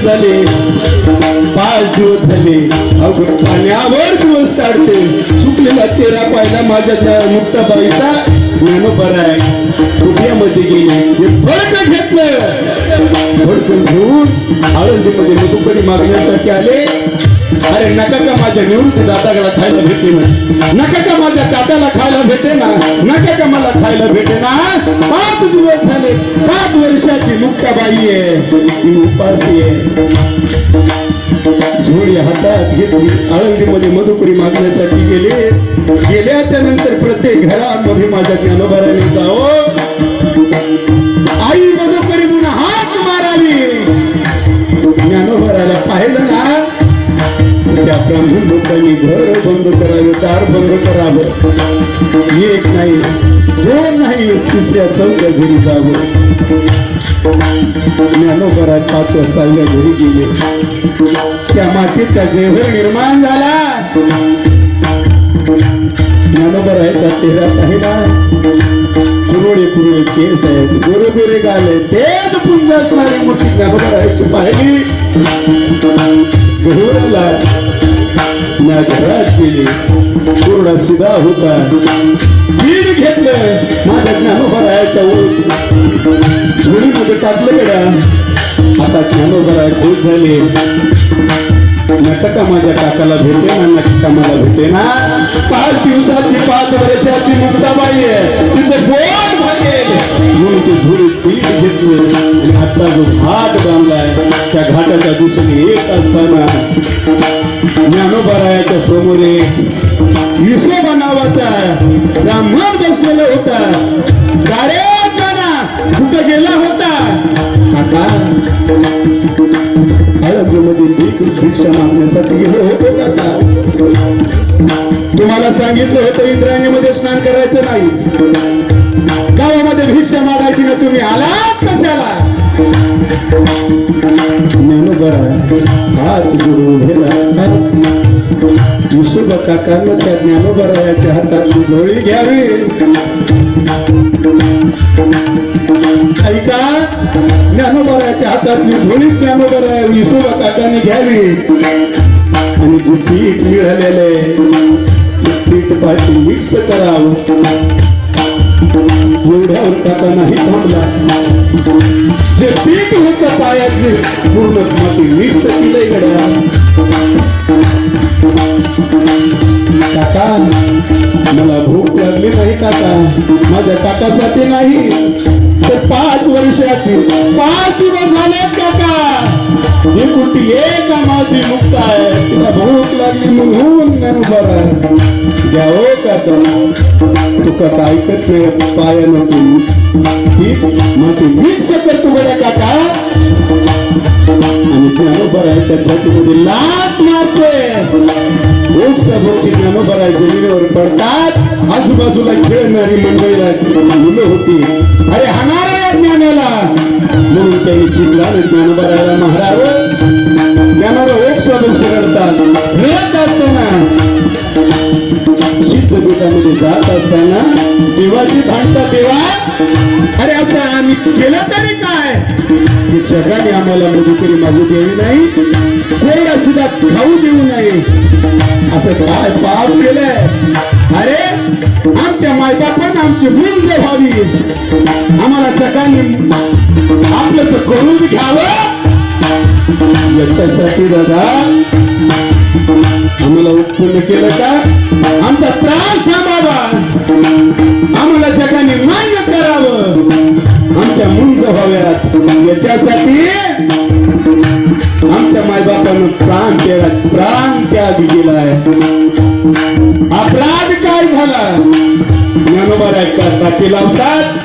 झाले. पाच दिवस झाले. अवघड पाण्यावर दिवस काढते. सुकलेला चेहरा पाहिला माझ्या त्या मुक्ताबाईचा. बरा आहे. हृदयामध्ये गेले. हे घेतलं. फडकन घेऊन आळंदीमध्ये मधुकरी मागण्यासाठी आले. अरे नका का माझ्या निवृत्ती दादाला खायला भेटे ना. नका का माझ्या दादाला खायला भेटे ना. नका का मला खायला भेटे ना. पाच दिवस झाले. पाच वर्षाची मुक्ताबाई आहे. ती उपासी आहे. झोळी हातात घेतली. आळंदीमध्ये मधुपुरी मागण्यासाठी गेले. गेल्याच्यानंतर प्रत्येक घरामध्ये माझ्या ज्ञानोबाराने जावं. लोकांनी बंद करावे दार बंद करावं. एक नाही दोन नाही तिसऱ्या चौथ्या घरी जावं. ज्ञानोबरात पाच वाजता घरी गेले. त्या मातीचा देह निर्माण झाला. ज्ञानोबर आहे ज्ञानोबरायचा चेहरा पाहिला. पुरोळे पुरोळे केस आहेत गोरे गोरे गाल. आहेत तेच पुंज असणारी मोठी ज्ञानोबर आहे पाहिली. गहुराला ना घरात गेली सिधा होता बीड घेतलं माझ्या ज्ञानोबरायच्या झोळीमध्ये टाकलं गेला आता ज्ञानोबराय खुश झाले नटका माझ्या काकाला भेटे ना नटका मला भेटे ना पाच दिवसाची पाच वर्षाची मुक्ताबाई आहे तिचं गोड भागेल म्हणून ते झुडी पीठ घेतलं आणि आता जो घाट बांधलाय त्या घाटाच्या दिशेने येत असताना ज्ञानोबारायाच्या समोर एक विसोबा नावाचा ब्राह्मण बसलेला होता. गारे कुठं गेला होता? काका आळंदीमध्ये भीक भिक्षा मागण्यासाठी गेलो होतो आता. तुम्हाला सांगितलं होतं इंद्रायणीमध्ये स्नान करायचं नाही. गावामध्ये भिक्षा मागायची ना तुम्ही. आलात कशाला? हात जोडून उभेला युसुबा काकांना त्या ज्ञानोबरायाच्या हातात झोळी घ्यावी. ऐका ज्ञानोबरायाच्या हातातली झोळी ज्ञानोबरा विसोबा काकाने घ्यावी. आणि जे पीठ मिळालेले पीठ पाठी मिक्स करावं. एवढ्यावर काका नाही थांबला जे पीठ होत पायातले पूर्ण माती मीठ सकिले गड्या. काका मला भूक लागली नाही काका. माझ्या काकासाठी नाही. पाच वर्षाची. पाच दिवस झाले काका. ही कुठली एक माझी मुक्त आहे? तिला भूक लागली म्हणून बरोबर आहे घ्या हो काका. तुका काय ऐकत नाही पाया नको. माझी वीस सकट तू बऱ्या काका. आणि ज्ञान आहे त्या छातीमध्ये लात मारते खूप सभोगची ज्ञानोबर आहे जमिनीवर पडतात. आजूबाजूला खेळणारी मंडळीला मुलं होती. अरे हाणार ज्ञानाला. म्हणून त्यांनी चिडला ज्ञानोबरायला महाराज ज्ञानाला एक सभोग करतात फिरत असताना सिद्ध पीठामध्ये जात असताना देवाशी भांडता देवा. अरे असं आम्ही केलं तरी काय? की जगाने आम्हाला म्हणजे मधुकरी मागू द्यावी नाही. कोरडा सुद्धा खाऊ देऊ नये. असं काय पाप केलंय. आमच्या मायबापांना आमची मुंज व्हावी आम्हाला सगळ्यांनी आपलं करून घ्यावं. याच्यासाठी दादा आम्हाला उत्पन्न केलं का? आमचा त्रास थांबावा. आम्हाला सगळ्यांनी मान्य करावं. आमच्या मुंज व्हाव्यात याच्यासाठी आमच्या मायबापानं प्राण केला प्राण त्याग गेलाय अपराध काय झाला ज्ञानोबा का काठी लावतात